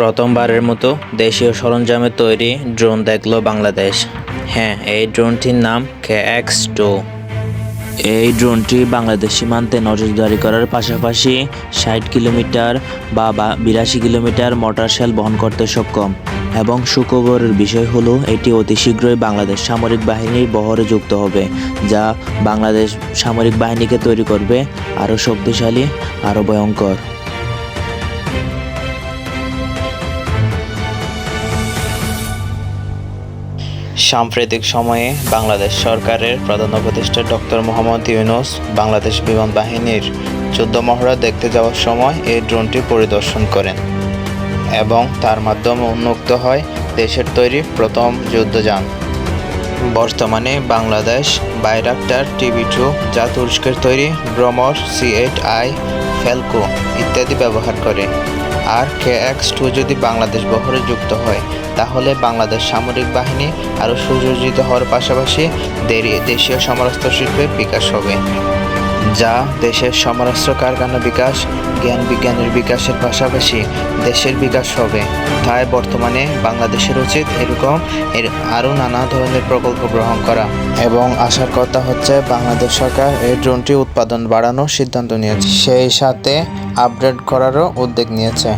প্রথমবারের মতো দেশীয় সরঞ্জামে তৈরি ড্রোন দেখল বাংলাদেশ। হ্যাঁ এই ড্রোনটির নাম কে এক্স টু। এই ড্রোনটি বাংলাদেশ সীমান্তে নজরদারি করার পাশাপাশি ষাট কিলোমিটার বা বিরাশি কিলোমিটার মোটর শেল বহন করতে সক্ষম। এবং সুখবরের বিষয় হলো, এটি অতি শীঘ্রই বাংলাদেশ সামরিক বাহিনীর বহরে যুক্ত হবে, যা বাংলাদেশ সামরিক বাহিনীকে তৈরি করবে আরও শক্তিশালী, আরও ভয়ঙ্কর। সাম্প্রতিক সময়ে বাংলাদেশ সরকারের প্রধান উপদেষ্টা ডক্টর মোহাম্মদ ইউনুস বাংলাদেশ বিমান বাহিনীর যুদ্ধ মহড়া দেখতে যাওয়ার সময় এই ড্রোনটি পরিদর্শন করেন এবং তার মাধ্যমে উন্মুক্ত হয় দেশের তৈরি প্রথম যুদ্ধযান। বর্তমানে বাংলাদেশ বাইরাক্টার টিভি টু যা তুরস্কের তৈরি ব্রমর সি এইট আই ফেলকো ইত্যাদি ব্যবহার করে। আর কে এক্স টু যদি বাংলাদেশ বহরে যুক্ত হয়, তাহলে বাংলাদেশ সামরিক বাহিনী আরও সুযোজিত হওয়ার পাশাপাশি দেশীয় সমরাস্ত্র শিল্পের বিকাশ হবে। যা দেশের সমরাস্ত্র কারখানা বিকাশ, জ্ঞান বিজ্ঞানের বিকাশের পাশাপাশি দেশের বিকাশ হবে। তাই বর্তমানে বাংলাদেশের উচিত এরকম এর আরও নানা ধরনের প্রকল্প গ্রহণ করা। এবং আসার কথা হচ্ছে, বাংলাদেশ সরকার এই ড্রোনটি উৎপাদন বাড়ানোর সিদ্ধান্ত নিয়েছে। সেই সাথে আপডেট করারও উদ্যোগ নিয়েছে।